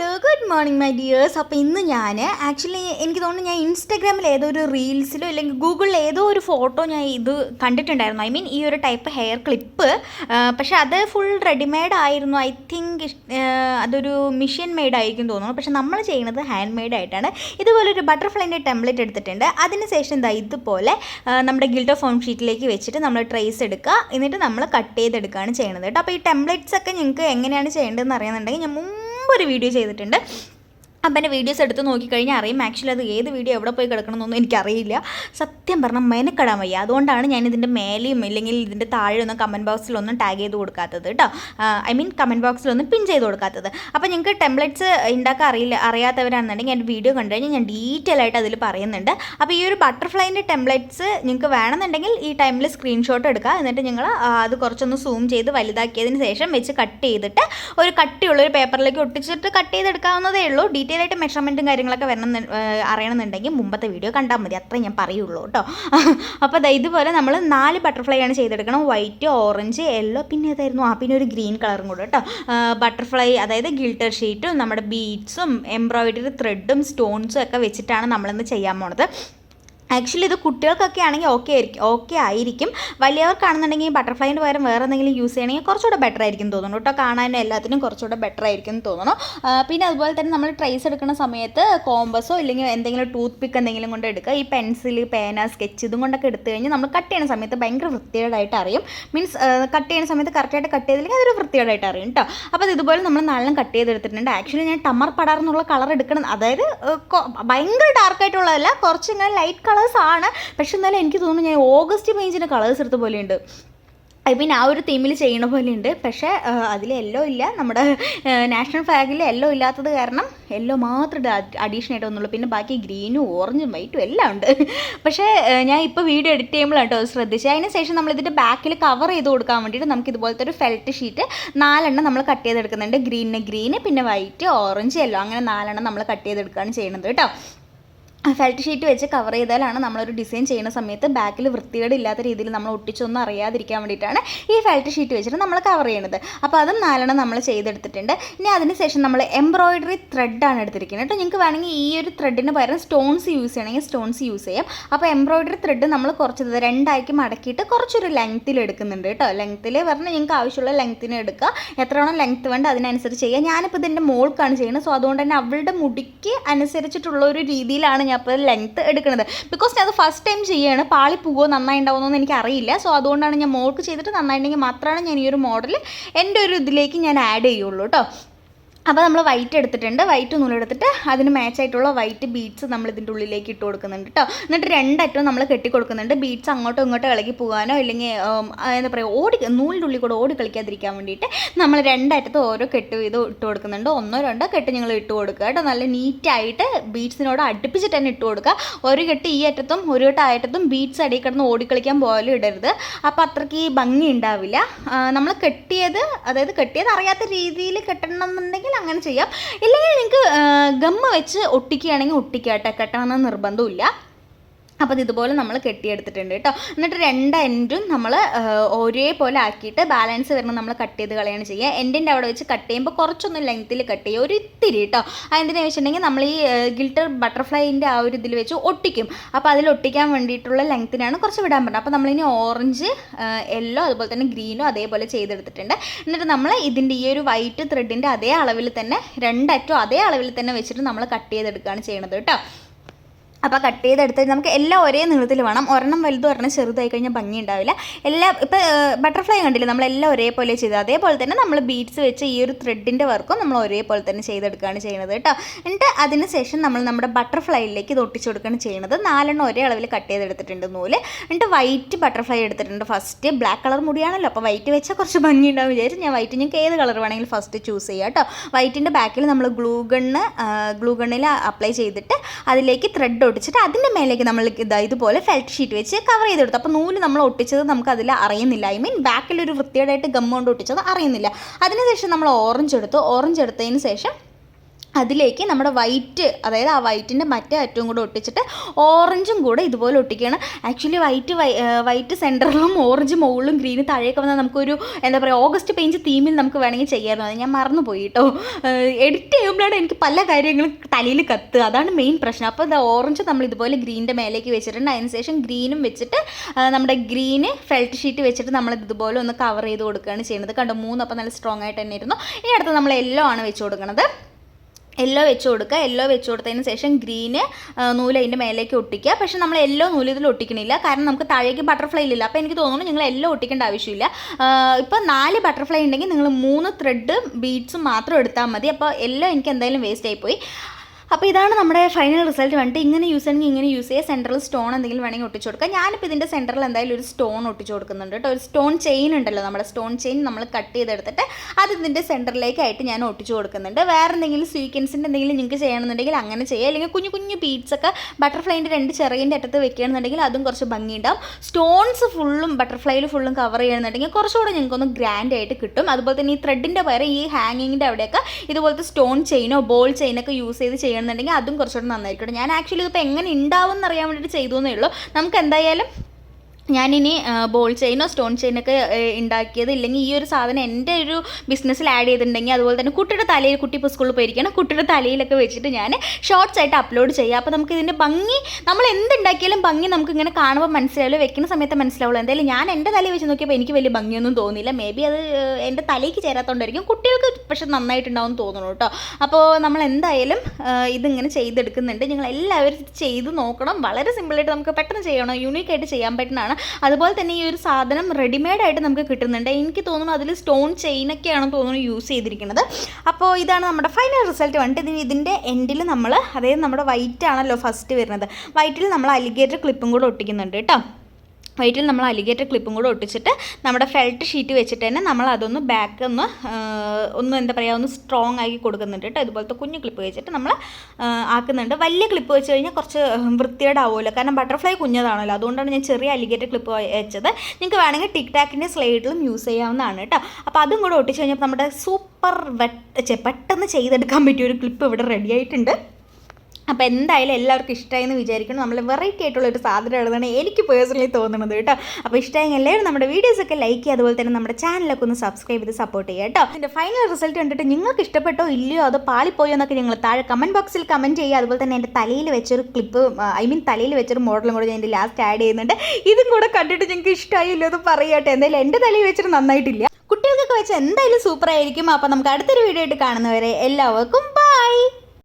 Hello good morning my dears അപ്പോൾ ഇന്ന് ഞാൻ ആക്ച്വലി എനിക്ക് തോന്നുന്നു ഞാൻ ഇൻസ്റ്റാഗ്രാമിൽ ഏതോ ഒരു റീൽസിലോ അല്ലെങ്കിൽ ഗൂഗിളിൽ ഏതോ ഒരു ഫോട്ടോ ഞാൻ ഇത് കണ്ടിട്ടുണ്ടായിരുന്നു. ഐ മീൻ ഈ ഒരു ടൈപ്പ് ഹെയർ ക്ലിപ്പ് പക്ഷെ അത് ഫുൾ റെഡിമെയ്ഡ് ആയിരുന്നു. ഐ തിങ്ക് അതൊരു മെഷീൻ മെയ്ഡ് ആയിരിക്കും തോന്നുന്നു. പക്ഷെ നമ്മൾ ചെയ്യുന്നത് ഹാൻഡ് മെയ്ഡ് ആയിട്ടാണ്. ഇതുപോലെ ഒരു ബട്ടർഫ്ലൈന്റെ ടെംപ്ലേറ്റ് എടുത്തിട്ടുണ്ട്. അതിനുശേഷം എന്താ ഇതുപോലെ നമ്മുടെ ഗിൽട്ടോ ഫോം ഷീറ്റിലേക്ക് വെച്ചിട്ട് നമ്മൾ ട്രേസ് എടുക്കുക. എന്നിട്ട് നമ്മൾ കട്ട് ചെയ്തെടുക്കുകയാണ് ചെയ്യുന്നത് കേട്ടോ. അപ്പോൾ ഈ ടെംപ്ലേറ്റ്സ് ഒക്കെ നിങ്ങൾക്ക് എങ്ങനെയാണ് ചെയ്യേണ്ടതെന്ന് അറിയുന്നുണ്ടെങ്കിൽ ഞാൻ മുമ്പ് ഒരു വീഡിയോ ചെയ്തിട്ടുണ്ട്. അപ്പം എന്റെ വീഡിയോസ് എടുത്ത് നോക്കിക്കഴിഞ്ഞാൽ അറിയും ആക്ച്വലി അത് ഏത് വീഡിയോ എവിടെ പോയി കിടക്കണമെന്നൊന്നും എനിക്കറിയില്ല. സത്യം പറഞ്ഞാൽ മെനക്കെടാൻ വയ്യ. അതുകൊണ്ടാണ് ഞാൻ ഇതിന്റെ മേലെയും ഇല്ലെങ്കിൽ ഇതിന്റെ താഴെയൊന്നും കമന്റ് ബോക്സിലൊന്നും ടാഗ് ചെയ്ത് കൊടുക്കാത്തത് കേട്ടോ ഐ മീൻ കമന്റ് ബോക്സിലൊന്നും പിൻ ചെയ്ത് കൊടുക്കാത്തത്. അപ്പോൾ നിങ്ങൾക്ക് ടെംപ്ലേറ്റ്സ് ഉണ്ടാക്കാൻ അറിയില്ല അറിയാത്തവരാണെന്നുണ്ടെങ്കിൽ എന്റെ വീഡിയോ കണ്ടു കഴിഞ്ഞാൽ ഞാൻ ഡീറ്റെയിൽ ആയിട്ട് അതിൽ പറയുന്നുണ്ട്. അപ്പോൾ ഈ ഒരു ബട്ടർഫ്ലൈന്റെ ടെംപ്ലേറ്റ്സ് നിങ്ങൾക്ക് വേണമെന്നുണ്ടെങ്കിൽ ഈ ടൈമിൽ സ്ക്രീൻഷോട്ട് എടുക്കുക എന്നിട്ട് നിങ്ങൾ അത് കുറച്ചൊന്ന് സൂം ചെയ്ത് വലുതാക്കിയതിന് ശേഷം വെച്ച് കട്ട് ചെയ്തിട്ട് ഒരു കട്ടിയുള്ള ഒരു പേപ്പറിലേക്ക് ഒട്ടിച്ചിട്ട് കട്ട് ചെയ്തെടുക്കാവുന്നതേ ഉള്ളൂ. ഡീറ്റെയിൽ ആയിട്ട് മെഷർമെന്റും കാര്യങ്ങളൊക്കെ വരണം അറിയണമെന്നുണ്ടെങ്കിൽ മുമ്പത്തെ വീഡിയോ കണ്ടാൽ മതി. അത്രേ ഞാൻ പറയുള്ളൂ കേട്ടോ. അപ്പോൾ ഇതുപോലെ നമ്മൾ നാല് ബട്ടർഫ്ലൈ ആണ് ചെയ്തെടുക്കണം. വൈറ്റ് ഓറഞ്ച് യെല്ലോ പിന്നെ ഏതായിരുന്നു? ആ പിന്നെ ഒരു ഗ്രീൻ കളറും കൂടെ കേട്ടോ. ബട്ടർഫ്ലൈ അതായത് ഗിൽട്ടർ ഷീറ്റും നമ്മുടെ ബീഡ്സും എംബ്രോയിഡറി ത്രെഡും സ്റ്റോൺസും ഒക്കെ വെച്ചിട്ടാണ് നമ്മളിന്ന് ചെയ്യാൻ പോണത്. ആക്ച്വലി ഇത് കുട്ടികൾക്കൊക്കെ ആണെങ്കിൽ ഓക്കെ ആയിരിക്കും ഓക്കെ ആയിരിക്കും. വലിയവർക്കാണെന്നുണ്ടെങ്കിൽ ബട്ടർഫ്ലൈന്റെ പകരം വേറെ എന്തെങ്കിലും യൂസ് ചെയ്യണമെങ്കിൽ കുറച്ചുകൂടെ ബെറ്റർ ആയിരിക്കും തോന്നുന്നു കേട്ടോ. കാണാനും എല്ലാത്തിനും കുറച്ചുകൂടെ ബെറ്റർ ആയിരിക്കും തോന്നുന്നു. പിന്നെ അതുപോലെ തന്നെ നമ്മൾ ട്രേസ് എടുക്കുന്ന സമയത്ത് കോമ്പസോ ഇല്ലെങ്കിൽ എന്തെങ്കിലും ടൂത്ത് പിക്ക് എന്തെങ്കിലും കൊണ്ട് എടുക്കുക. ഈ പെൻസിൽ പേന സ്കെച്ച് ഇതും കൊണ്ടൊക്കെ എടുത്തു കഴിഞ്ഞാൽ നമ്മൾ കട്ട് ചെയ്യുന്ന സമയത്ത് ഭയങ്കര വൃത്തികേടായിട്ട് അറിയും. മീൻസ് കട്ട് ചെയ്യുന്ന സമയത്ത് കറക്റ്റായിട്ട് കട്ട് ചെയ്തില്ലെങ്കിൽ അതൊരു വൃത്തികേടായിട്ട് അറിയും കേട്ടോ. അപ്പോൾ അത് ഇതുപോലെ നമ്മൾ നാളെ കട്ട് ചെയ്തെടുത്തിട്ടുണ്ട്. ആക്ച്വലി ഞാൻ ടമർ പടാർ എന്നുള്ള കളർ എടുക്കണം. അതായത് ഭയങ്കര ഡാർക്കായിട്ടുള്ളതല്ല കുറച്ച് ഇങ്ങനെ ലൈറ്റ് കളേഴ്സ് ആണ്. പക്ഷെ എന്നാലും എനിക്ക് തോന്നുന്നു ഞാൻ ഓഗസ്റ്റ് പേജിന്റെ കളേഴ്സ് എടുത്ത പോലെയുണ്ട്. ഐ മീൻ ആ ഒരു തീമിൽ ചെയ്യണ പോലെ ഉണ്ട് പക്ഷേ അതിൽ യെല്ലോ ഇല്ല. നമ്മുടെ നാഷണൽ ഫ്ലാഗിൽ യെല്ലോ ഇല്ലാത്തത് കാരണം യെല്ലോ മാത്രം അഡീഷണൽ ആയിട്ട് വന്നുള്ളൂ. പിന്നെ ബാക്കി ഗ്രീനും ഓറഞ്ചും വൈറ്റും എല്ലാം ഉണ്ട്. പക്ഷേ ഞാൻ ഇപ്പോൾ വീഡിയോ എഡിറ്റ് ചെയ്യുമ്പോഴാണ് കേട്ടോ ശ്രദ്ധിച്ചത്. അതിന് ശേഷം നമ്മൾ ഇതിന്റെ ബാക്കിൽ കവർ ചെയ്ത് കൊടുക്കാൻ വേണ്ടിയിട്ട് നമുക്ക് ഇതുപോലത്തെ ഒരു ഫെൽറ്റ് ഷീറ്റ് നാലെണ്ണം നമ്മൾ കട്ട് ചെയ്തെടുക്കുന്നുണ്ട്. ഗ്രീനിന് ഗ്രീന് പിന്നെ വൈറ്റ് ഓറഞ്ച് യെല്ലോ അങ്ങനെ നാലെണ്ണം നമ്മൾ കട്ട് ചെയ്തെടുക്കുകയാണ് ചെയ്യുന്നത് കേട്ടോ. ഫെൽറ്റ് ഷീറ്റ് വെച്ച് കവർ ചെയ്താലാണ് നമ്മളൊരു ഡിസൈൻ ചെയ്യുന്ന സമയത്ത് ബാക്കിൽ വൃത്തികേട് ഇല്ലാത്ത രീതിയിൽ നമ്മൾ ഒട്ടിച്ചൊന്നും അറിയാതിരിക്കാൻ വേണ്ടിയിട്ടാണ് ഈ ഫെൽറ്റ് ഷീറ്റ് വെച്ചിട്ട് നമ്മൾ കവർ ചെയ്യുന്നത്. അപ്പോൾ അതും നാലെണ്ണം നമ്മൾ ചെയ്തെടുത്തിട്ടുണ്ട്. ഇനി അതിനുശേഷം നമ്മൾ എംബ്രോയിഡറി ത്രെഡാണ് എടുത്തിരിക്കുന്നത് കേട്ടോ. നിങ്ങൾക്ക് വേണമെങ്കിൽ ഈ ഒരു ത്രെഡിന് പകരം സ്റ്റോൺസ് യൂസ് ചെയ്യണമെങ്കിൽ സ്റ്റോൺസ് യൂസ് ചെയ്യാം. അപ്പോൾ എംബ്രോയിഡറി ത്രെഡ് നമ്മൾ കുറച്ച് ഇത് രണ്ടാക്കി മടക്കിയിട്ട് കുറച്ചൊരു ലെങ്ത്തിൽ എടുക്കുന്നുണ്ട് കേട്ടോ. ലെങ്ത്തിൽ പറഞ്ഞാൽ നിങ്ങൾക്ക് ആവശ്യമുള്ള ലെങ്ത്തിന് എടുക്കുക. എത്രയാണോ ലെങ്ത്ത് വേണ്ട അതിനനുസരിച്ച് ചെയ്യുക. ഞാനിപ്പോൾ ഇതിന്റെ മോൾക്കാണ് ചെയ്യുന്നത്. സോ അതുകൊണ്ട് തന്നെ അവളുടെ മുടിക്ക് അനുസരിച്ചിട്ടുള്ള ഒരു രീതിയിലാണ് ഞാൻ ഇപ്പോൾ ലെങ്ത്ത് എടുക്കുന്നത് ബിക്കോസ് ഞാൻ അത് ഫസ്റ്റ് ടൈം ചെയ്യുകയാണ് പാളി പോവോ നന്നായി ഉണ്ടാവുമെന്നൊന്നും എനിക്ക് അറിയില്ല സോ അതുകൊണ്ടാണ് ഞാൻ മോൾക്ക് ചെയ്തിട്ട് നന്നായിട്ടുണ്ടെങ്കിൽ മാത്രമാണ് ഞാൻ ഈ ഒരു മോഡൽ എന്റെ ഒരു ഇതിലേക്ക് ഞാൻ ആഡ് ചെയ്യുള്ളൂ കേട്ടോ അപ്പോൾ നമ്മൾ വൈറ്റ് എടുത്തിട്ടുണ്ട്. വൈറ്റ് നൂലെടുത്തിട്ട് അതിന് മാച്ച് ആയിട്ടുള്ള വൈറ്റ് ബീഡ്സ് നമ്മൾ ഇതിന്റെ ഉള്ളിലേക്ക് ഇട്ട് കൊടുക്കുന്നുണ്ട് കേട്ടോ എന്നിട്ട് രണ്ടറ്റവും നമ്മൾ കെട്ടി കൊടുക്കുന്നുണ്ട്. ബീഡ്സ് അങ്ങോട്ടും ഇങ്ങോട്ടും ഇളകി പോകാനോ അല്ലെങ്കിൽ എന്താ പറയുക ഓടി നൂലിന്റെ ഉള്ളിൽ കൂടെ ഓടി കളിക്കാതിരിക്കാൻ വേണ്ടിയിട്ട് നമ്മൾ രണ്ടറ്റത്ത് ഓരോ കെട്ട് ഇത് ഇട്ട് കൊടുക്കുന്നുണ്ട്. ഒന്നോ രണ്ടോ കെട്ട് ഞങ്ങൾ ഇട്ട് കൊടുക്കുക കേട്ടോ നല്ല നീറ്റായിട്ട് ബീഡ്സിനോട് അടുപ്പിച്ചിട്ട് തന്നെ ഇട്ട് കൊടുക്കുക. ഒരു കെട്ട് ഈ അറ്റത്തും ഒരു കെട്ട് ആ ബീഡ്സ് അടിയിൽ കിടന്ന് ഓടിക്കളിക്കാൻ പോലും ഇടരുത്. അപ്പോൾ അത്രയ്ക്ക് ഭംഗി ഉണ്ടാവില്ല. നമ്മൾ കെട്ടിയത് അതായത് കെട്ടിയത് അറിയാത്ത രീതിയിൽ കെട്ടണം എന്നുണ്ടെങ്കിൽ അങ്ങനെ ചെയ്യാം. ഇല്ലെങ്കിൽ നിങ്ങൾക്ക് ഗമ്മ വെച്ച് ഒട്ടിക്കുകയാണെങ്കിൽ ഒട്ടിക്കാട്ടെ കെട്ടണമെന്ന് നിർബന്ധമില്ല അപ്പോൾ അത് ഇതുപോലെ നമ്മൾ കെട്ടിയെടുത്തിട്ടുണ്ട് കേട്ടോ. എന്നിട്ട് രണ്ട് എൻഡും നമ്മൾ ഒരേപോലെ ആക്കിയിട്ട് ബാലൻസ് വരുമ്പോൾ നമ്മൾ കട്ട് ചെയ്ത് കളയാണ് ചെയ്യുക. എൻഡിന്റെ അവിടെ വെച്ച് കട്ട് ചെയ്യുമ്പോൾ കുറച്ചൊന്നും ലെങ്ത്തിൽ കട്ട് ചെയ്യുക. ഒരു ഇത്തിരി കേട്ടോ അതെന്തിനാ വെച്ചിട്ടുണ്ടെങ്കിൽ നമ്മൾ ഈ ഗിൽട്ടർ ബട്ടർഫ്ലൈന്റെ ആ ഒരു ഇതിൽ വെച്ച് ഒട്ടിക്കും. അപ്പോൾ അതിൽ ഒട്ടിക്കാൻ വേണ്ടിയിട്ടുള്ള ലെങ്ത്തിനാണ് കുറച്ച് വിടാൻ പറ്റുന്നത് അപ്പോൾ നമ്മളിനി ഓറഞ്ച് യെല്ലോ അതുപോലെ തന്നെ ഗ്രീനും അതേപോലെ ചെയ്തെടുത്തിട്ടുണ്ട്. എന്നിട്ട് നമ്മൾ ഇതിന്റെ ഈ ഒരു വൈറ്റ് ത്രെഡിന്റെ അതേ അളവിൽ തന്നെ രണ്ടറ്റവും അതേ അളവിൽ തന്നെ വെച്ചിട്ട് നമ്മൾ കട്ട് ചെയ്തെടുക്കുകയാണ് ചെയ്യണത് കേട്ടോ. അപ്പോൾ കട്ട് ചെയ്തെടുത്ത് നമുക്ക് എല്ലാം ഒരേ നീളത്തിൽ വേണം. ഒരെണ്ണം വലുതും ഒരെണ്ണം ചെറുതായി കഴിഞ്ഞാൽ ഭംഗി ഉണ്ടാവില്ല. എല്ലാം ഇപ്പോൾ ബട്ടർഫ്ലൈ കണ്ടില്ലേ? നമ്മളെല്ലാം ഒരേപോലെ ചെയ്ത്. അതേപോലെ തന്നെ നമ്മൾ ബീഡ്സ് വെച്ച് ഈ ഒരു ത്രെഡിന്റെ വർക്കും നമ്മൾ ഒരേപോലെ തന്നെ ചെയ്തെടുക്കുകയാണ് ചെയ്യുന്നത് കേട്ടോ. എന്നിട്ട് അതിന് ശേഷം നമ്മൾ നമ്മുടെ ബട്ടർഫ്ലൈയിലേക്ക് ഇത് ഒട്ടിച്ചു കൊടുക്കുകയാണ് ചെയ്യുന്നത്. നാലെണ്ണം ഒരേ അളവിൽ കട്ട് ചെയ്തെടുത്തിട്ടുണ്ട് നൂൽ. എന്നിട്ട് വൈറ്റ് ബട്ടർഫ്ലൈ എടുത്തിട്ടുണ്ട് ഫസ്റ്റ് ബ്ലാക്ക് കളർ മുടിയാണല്ലോ. അപ്പോൾ വൈറ്റ് വെച്ചാൽ കുറച്ച് ഭംഗി ഉണ്ടാവും വിചാരിച്ചു ഞാൻ വൈറ്റ് ഞങ്ങൾക്ക് ഏത് കളർ വേണമെങ്കിലും ഫസ്റ്റ് ചൂസ് ചെയ്യാം കേട്ടോ. വൈറ്റിന്റെ ബാക്കിൽ നമ്മൾ ഗ്ലൂ ഗണ്ണ് ഗ്ലൂ ഗണ്ണിൽ അപ്ലൈ ചെയ്തിട്ട് അതിലേക്ക് ത്രെഡ് ഒട്ടിച്ചിട്ട് അതിന്റെ മേലേക്ക് നമ്മൾ ഇതാ ഇതുപോലെ ഫെൽറ്റ് ഷീറ്റ് വെച്ച് കവർ ചെയ്ത് കൊടുത്തു അപ്പോൾ നൂൽ നമ്മൾ ഒട്ടിച്ചത് നമുക്ക് അതിൽ അറിയുന്നില്ല. ഐ മീൻ ബാക്കിലൊരു വൃത്തിയോടായിട്ട് ഗം കൊണ്ട് ഒട്ടിച്ചത് അറിയുന്നില്ല. അതിനുശേഷം നമ്മൾ ഓറഞ്ച് എടുത്തു. ഓറഞ്ച് എടുത്തതിന് ശേഷം അതിലേക്ക് നമ്മുടെ വൈറ്റ് അതായത് ആ വൈറ്റിന്റെ മറ്റേ അറ്റവും കൂടെ ഒട്ടിച്ചിട്ട് ഓറഞ്ചും കൂടെ ഇതുപോലെ ഒട്ടിക്കുകയാണ്. ആക്ച്വലി വൈറ്റ് വൈറ്റ് സെന്ററിലും ഓറഞ്ച് മുകളിലും ഗ്രീൻ താഴേക്ക് വന്നാൽ നമുക്കൊരു എന്താ പറയുക ഓഗസ്റ്റ് പെയിന്റ് തീമിൽ നമുക്ക് വേണമെങ്കിൽ ചെയ്യാമായിരുന്നു. ഞാൻ മറന്നു പോയി കേട്ടോ. എഡിറ്റ് ചെയ്യുമ്പോഴാണ് എനിക്ക് പല കാര്യങ്ങളും തലയിൽ കത്തുക അതാണ് മെയിൻ പ്രശ്നം. അപ്പോൾ ഇത് ഓറഞ്ച് നമ്മൾ ഇതുപോലെ ഗ്രീനിന്റെ മേലേക്ക് വെച്ചിട്ടുണ്ട്. അതിന് ശേഷം ഗ്രീനും വെച്ചിട്ട് നമ്മുടെ ഗ്രീന് ഫെൽറ്റ് ഷീറ്റ് വെച്ചിട്ട് നമ്മൾ ഇതുപോലെ ഒന്ന് കവർ ചെയ്ത് കൊടുക്കുകയാണ് ചെയ്യുന്നത്. കണ്ടോ മൂന്ന് അപ്പോൾ നല്ല സ്ട്രോങ് ആയിട്ട് തന്നെ ഇരുന്നു ഇനി അടുത്ത് നമ്മൾ യെല്ലോ ആണ് വെച്ച് കൊടുക്കുന്നത് യെല്ലോ വെച്ച് കൊടുക്കുക. യെല്ലോ വെച്ച് കൊടുത്തതിന് ശേഷം ഗ്രീന് നൂൽ അതിന്റെ മേലേക്ക് ഒട്ടിക്കുക. പക്ഷെ നമ്മൾ യെല്ലോ നൂൽ ഇതിൽ ഒട്ടിക്കണില്ല. കാരണം നമുക്ക് താഴേക്ക് ബട്ടർഫ്ലൈ ഇല്ല അപ്പോൾ എനിക്ക് തോന്നുന്നു നിങ്ങൾ യെല്ലോ ഒട്ടിക്കേണ്ട ആവശ്യമില്ല. ഇപ്പോൾ നാല് ബട്ടർഫ്ലൈ ഉണ്ടെങ്കിൽ നിങ്ങൾ മൂന്ന് ത്രെഡ് ബീഡ്സും മാത്രം എടുത്താൽ മതി. അപ്പോൾ യെല്ലോ എനിക്ക് എന്തായാലും വേസ്റ്റ് ആയിപ്പോയി അപ്പോൾ ഇതാണ് നമ്മുടെ ഫൈനൽ റിസൾട്ട് വന്നിട്ട് ഇങ്ങനെ യൂസ് ചെയ്യണമെങ്കിൽ ഇങ്ങനെ യൂസ് ചെയ്യുക സെൻട്രൽ സ്റ്റോൺ എന്തെങ്കിലും വേണമെങ്കിൽ ഒട്ടിച്ച് കൊടുക്കുക ഞാനിപ്പോൾ ഇതിന്റെ സെന്ററിൽ എന്തായാലും ഒരു സ്റ്റോൺ ഒട്ടിച്ച് കൊടുക്കുന്നുണ്ട് കേട്ടോ. ഒരു സ്റ്റോൺ ചെയിൻ ഉണ്ടല്ലോ നമ്മുടെ സ്റ്റോൺ ചെയിൻ നമ്മൾ കട്ട് ചെയ്തെടുത്തിട്ട് അത് ഇതിന്റെ സെന്ററിലേക്കായിട്ട് ഞാൻ ഒട്ടിച്ച് കൊടുക്കുന്നുണ്ട്. വേറെ എന്തെങ്കിലും സ്വീക്കൻസിന്റെ എന്തെങ്കിലും നിങ്ങൾക്ക് ചെയ്യണമെന്നുണ്ടെങ്കിൽ അങ്ങനെ ചെയ്യുക അല്ലെങ്കിൽ കുഞ്ഞു കുഞ്ഞു ബീഡ്സ് ഒക്കെ ബട്ടർഫ്ലൈന്റെ രണ്ട് ചിറകിന്റെ അറ്റത്ത് വെക്കുകയാണെന്നുണ്ടെങ്കിൽ അതും കുറച്ച് ഭംഗിയുണ്ടാവും. സ്റ്റോൺസ് ഫുള്ളും ബട്ടർഫ്ലൈയിൽ ഫുള്ളും കവർ ചെയ്യണമെന്നുണ്ടെങ്കിൽ കുറച്ചുകൂടെ ഞങ്ങൾക്കൊന്ന് ഗ്രാൻഡ് ആയിട്ട് കിട്ടും. അതുപോലെ തന്നെ ഈ ത്രെഡിന്റെ പകരം ഈ ഹാങ്ങിങ്ങിന്റെ അവിടെയൊക്കെ ഇതുപോലത്തെ സ്റ്റോൺ ചെയിനോ ബോൾ ചെയിനൊക്കെ യൂസ് ചെയ്ത് ചെയ്യണമെന്നുണ്ടെങ്കിൽ അതും കുറച്ചുകൂടെ നന്നായിരിക്കും. ഞാൻ ആക്ച്വലി ഇതിപ്പോൾ എങ്ങനെ ഉണ്ടാവും എന്നറിയാൻ വേണ്ടിയിട്ട് ചെയ്തു എന്നേ ഉള്ളൂ. നമുക്ക് എന്തായാലും ഞാനിനി ബോൾ ചെയിനോ സ്റ്റോൺ ചെയിനൊക്കെ ഉണ്ടാക്കിയത് ഇല്ലെങ്കിൽ ഈ ഒരു സാധനം എന്റെ ഒരു ബിസിനസ്സിൽ ആഡ് ചെയ്തിട്ടുണ്ടെങ്കിൽ അതുപോലെ തന്നെ കുട്ടിയുടെ തലയിൽ കുട്ടി ഇപ്പോൾ സ്കൂളിൽ പോയിരിക്കണം കുട്ടിയുടെ തലയിലൊക്കെ വെച്ചിട്ട് ഞാൻ ഷോർട്സ് ആയിട്ട് അപ്ലോഡ് ചെയ്യാം. അപ്പോൾ നമുക്ക് ഇതിന്റെ ഭംഗി നമ്മൾ എന്തുണ്ടാക്കിയാലും ഭംഗി നമുക്ക് ഇങ്ങനെ കാണുമ്പോൾ മനസ്സിലാവുള്ളൂ വെക്കുന്ന സമയത്ത് മനസ്സിലാവുള്ളൂ. എന്തായാലും ഞാൻ എന്റെ തലയിൽ വെച്ച് നോക്കിയപ്പോൾ എനിക്ക് വലിയ ഭംഗിയൊന്നും തോന്നിയില്ല. മേ ബി അത് എന്റെ തലയ്ക്ക് ചേരാത്തോണ്ടായിരിക്കും. കുട്ടികൾക്ക് പക്ഷെ നന്നായിട്ടുണ്ടാവും തോന്നുന്നു കേട്ടോ. അപ്പോൾ നമ്മൾ എന്തായാലും ഇതിങ്ങനെ ചെയ്തെടുക്കുന്നുണ്ട്. നിങ്ങൾ എല്ലാവരും ചെയ്ത് നോക്കണം. വളരെ സിമ്പിളായിട്ട് നമുക്ക് പെട്ടെന്ന് ചെയ്യണം. യൂണീക്കായിട്ട് ചെയ്യാൻ പറ്റുന്നതാണ്. അതുപോലെ തന്നെ ഈ ഒരു സാധനം റെഡിമെയ്ഡ് ആയിട്ട് നമുക്ക് കിട്ടുന്നുണ്ട്. എനിക്ക് തോന്നുന്നു അതിൽ സ്റ്റോൺ ചെയിനൊക്കെയാണ് തോന്നുന്നു യൂസ് ചെയ്തിരിക്കുന്നത്. അപ്പോൾ ഇതാണ് നമ്മുടെ ഫൈനൽ റിസൾട്ട് വന്നിട്ട് ഇതിന് ഇതിന്റെ എൻഡിൽ നമ്മൾ അതായത് നമ്മുടെ വൈറ്റ് ആണല്ലോ ഫസ്റ്റ് വരുന്നത്. വൈറ്റിൽ നമ്മൾ അലിഗേറ്റർ ക്ലിപ്പും കൂടെ ഒട്ടിക്കുന്നുണ്ട് കേട്ടോ. വൈറ്റിൽ നമ്മൾ അലിഗേറ്റർ ക്ലിപ്പും കൂടെ ഒട്ടിച്ചിട്ട് നമ്മുടെ ഫെൽറ്റ് ഷീറ്റ് വെച്ചിട്ട് തന്നെ നമ്മൾ അതൊന്ന് ബാക്ക് ഒന്ന് ഒന്ന് എന്താ പറയുക ഒന്ന് സ്ട്രോങ് ആക്കി കൊടുക്കുന്നുണ്ട് കേട്ടോ. ഇതുപോലത്തെ കുഞ്ഞു ക്ലിപ്പ് വെച്ചിട്ട് നമ്മൾ ആക്കുന്നുണ്ട്. വലിയ ക്ലിപ്പ് വെച്ച് കഴിഞ്ഞാൽ കുറച്ച് വൃത്തികേടാവുമല്ലോ. കാരണം ബട്ടർഫ്ലൈ കുഞ്ഞതാണല്ലോ. അതുകൊണ്ടാണ് ഞാൻ ചെറിയ അലിഗേറ്റർ ക്ലിപ്പ് വെച്ചത്. നിങ്ങൾക്ക് വേണമെങ്കിൽ ടിക് ടാക്കിന്റെ സ്ലൈഡിലും യൂസ് ചെയ്യാവുന്നതാണ് കേട്ടോ. അപ്പോൾ അതും കൂടെ ഒട്ടിച്ച് കഴിഞ്ഞപ്പോൾ നമ്മുടെ സൂപ്പർ വെട്ട് പെട്ടെന്ന് ചെയ്തെടുക്കാൻ പറ്റിയ ഒരു ക്ലിപ്പ് ഇവിടെ റെഡി ആയിട്ടുണ്ട്. അപ്പോൾ എന്തായാലും എല്ലാവർക്കും ഇഷ്ടമായി എന്ന് വിചാരിക്കണം നമ്മൾ വെറൈറ്റി ആയിട്ടുള്ള ഒരു സാധനം എഴുതാണ് എനിക്ക് പേഴ്സണലി തോന്നുന്നത് കേട്ടോ. അപ്പോൾ ഇഷ്ടമായി എല്ലാവരും നമ്മുടെ വീഡിയോസൊക്കെ ലൈക്ക് ചെയ്യുക അതുപോലെ തന്നെ നമ്മുടെ ചാനലൊക്കെ ഒന്ന് സബ്സ്ക്രൈബ് ചെയ്ത് സപ്പോർട്ട് ചെയ്യുക കേട്ടോ. അതിന്റെ ഫൈനൽ റിസൾട്ട് കണ്ടിട്ട് നിങ്ങൾക്ക് ഇഷ്ടപ്പെട്ടോ ഇല്ലയോ അത് പാളിപ്പോയോ എന്നൊക്കെ നിങ്ങൾ താഴെ കമന്റ് ബോക്സിൽ കമന്റ് ചെയ്യുക. അതുപോലെ തന്നെ എന്റെ തലയിൽ വെച്ചൊരു ക്ലിപ്പ് ഐ മീൻ തലയിൽ വെച്ചൊരു മോഡലും കൂടെ ഞാൻ എന്റെ ലാസ്റ്റ് ആഡ് ചെയ്യുന്നുണ്ട്. ഇതും കൂടെ കണ്ടിട്ട് നിങ്ങൾക്ക് ഇഷ്ടമായില്ലോ എന്ന് പറയട്ടെ എന്തായാലും എന്റെ തലയിൽ വെച്ചിട്ട് നന്നായിട്ടില്ല. കുട്ടികൾക്കൊക്കെ വെച്ച് എന്തായാലും സൂപ്പറായിരിക്കും അപ്പോൾ നമുക്ക് അടുത്തൊരു വീഡിയോ ആയിട്ട് കാണുന്നവരെ എല്ലാവർക്കും